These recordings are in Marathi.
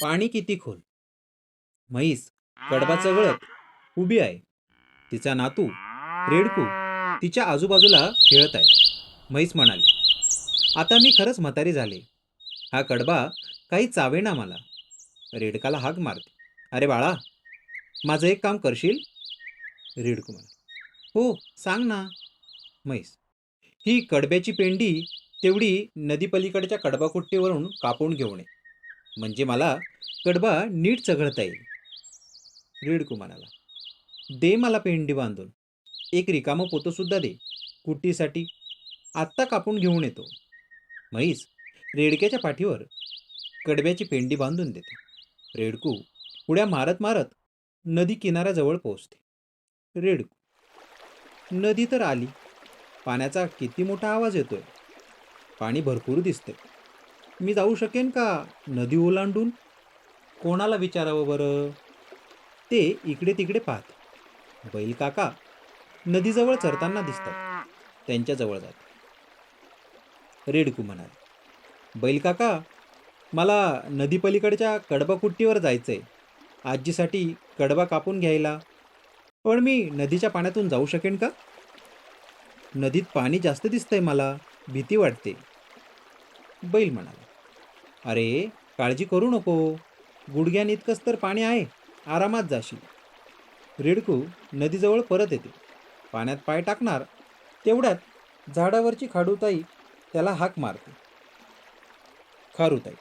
पाणी किती खोल? म्हैस कडबा चगळत उभी आहे. तिचा नातू रेडकू तिच्या आजूबाजूला खेळत आहे. म्हैस म्हणाली आता मी खरंच म्हातारी झाले. हा कडबा काही चावेना मला. रेडकाला हाक मारते अरे बाळा माझं एक काम करशील? रेडकू म्हणा हो सांग ना. म्हैस ही कडब्याची पेंडी तेवढी नदीपलीकडच्या कडबाकुट्टीवरून कापून घेऊन म्हणजे मला कडबा नीट चघळता येईल. रेडकू म्हणाला दे मला पेंडी बांधून. एक रिकामं पोतंसुद्धा दे. कुट्टीसाठी आत्ता कापून घेऊन येतो. म्हैस रेडक्याच्या पाठीवर कडब्याची पेंडी बांधून देते. रेडकू उड्या मारत मारत नदी किनाऱ्याजवळ पोहोचते. रेडकू. नदी तर आली. पाण्याचा किती मोठा आवाज येतोय. पाणी भरपूर दिसते मी जाऊ शकेन का? नदी ओलांडून? कोणाला विचारावं बरं? ते इकडे तिकडे पाहत. बैल काका नदीजवळ चरताना दिसतात. त्यांच्याजवळ जात. रेडकू म्हणाले बैल काका मला नदीपलीकडच्या कडबाकुट्टीवर जायचं आहे आजीसाठी कडबा कापून घ्यायला. पण मी नदीच्या पाण्यातून जाऊ शकेन का? नदीत पाणी जास्त दिसतंय मला भीती वाटते. बैल म्हणाला अरे काळजी करू नको. गुडघ्यान इतकंच तर पाणी आहे. आरामात जाशील. रेडकू नदीजवळ परत येते. पाण्यात पाय टाकणार. तेवढ्यात झाडावरची खाडूताई त्याला हाक मारते. खारूताई.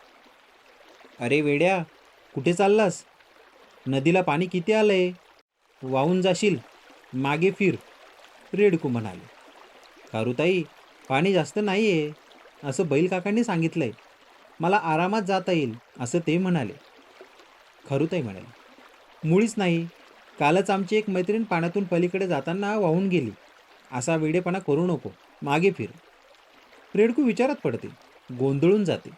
अरे वेड्या कुठे चाललास? नदीला पाणी किती आलंय? वाहून जाशील. मागे फिर. रेडकू म्हणाले. खारूताई पाणी जास्त नाही आहे असं बैल काकांनी सांगितलंय. मला आरामात जाता येईल असं ते म्हणाले. खरुताई म्हणाले. मुळीच नाही. कालच आमची एक मैत्रीण पाण्यातून पलीकडे जाताना वाहून गेली. असा वेडेपणा करू नको. मागे फिर. रेडकू विचारात पडते. गोंधळून जाते.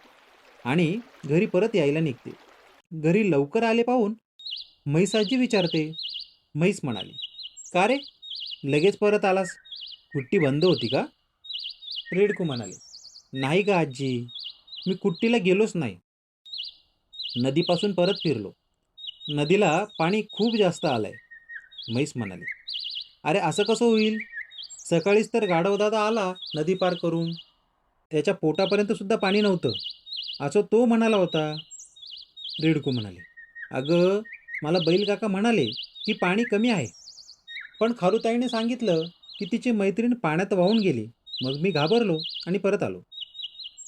आणि घरी परत यायला निघते. घरी लवकर आले पाहून म्हैसाजी विचारते. म्हैस म्हणाली का रे? लगेच परत आलास? कुट्टी बंद होती का? रेडकू म्हणाले नाही का आजी. मी कुट्टीला गेलोच नाही. नदीपासून परत फिरलो. नदीला पाणी खूप जास्त आलं आहे म्हैस म्हणाली. अरे असं कसं होईल? सकाळीच तर गाढवदादा आला नदी पार करून. त्याच्या पोटापर्यंतसुद्धा पाणी नव्हतं. असं तो म्हणाला होता. रेडकू म्हणाले. अगं मला बैल काका म्हणाले की पाणी कमी आहे. पण खारुताईने सांगितलं की तिची मैत्रीण पाण्यात वाहून गेली. मग मी घाबरलो आणि परत आलो.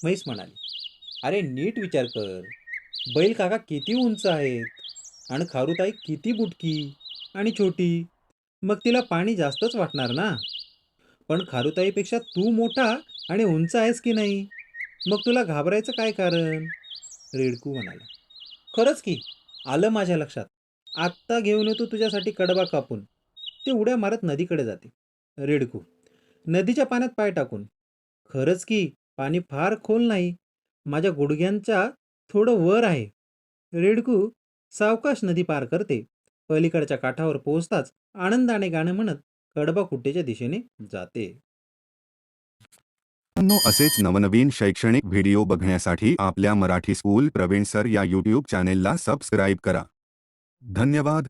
म्हैस म्हणाली. अरे नीट विचार कर. बैल काका किती उंच आहेत? आणि खारुताई किती बुटकी? आणि छोटी? मग तिला पाणी जास्तच वाटणार ना? पण खारुताईपेक्षा तू मोठा आणि उंच आहेस की नाही? मग तुला घाबरायचं काय कारण? रेडकू म्हणाला. खरंच की आलं माझ्या लक्षात. आत्ता घेऊन येतो तुझ्यासाठी कडबा कापून. ते उड्या मारत नदीकडे जाते. रेडकू नदीच्या पाण्यात पाय टाकून. खरंच की पाणी फार खोल नाही. माझ्या गुडघ्यांच्या थोडं वर आहे. रेडकू सावकाश नदी पार करते. पलीकडच्या काठावर पोहोचताच आनंदाने गाणं म्हणत कडबा कुट्टेच्या दिशेने जाते. असेच नवनवीन शैक्षणिक व्हिडिओ बघण्यासाठी आपल्या मराठी स्कूल प्रवीण सर या यूट्यूब चॅनेलला सबस्क्राईब करा. धन्यवाद.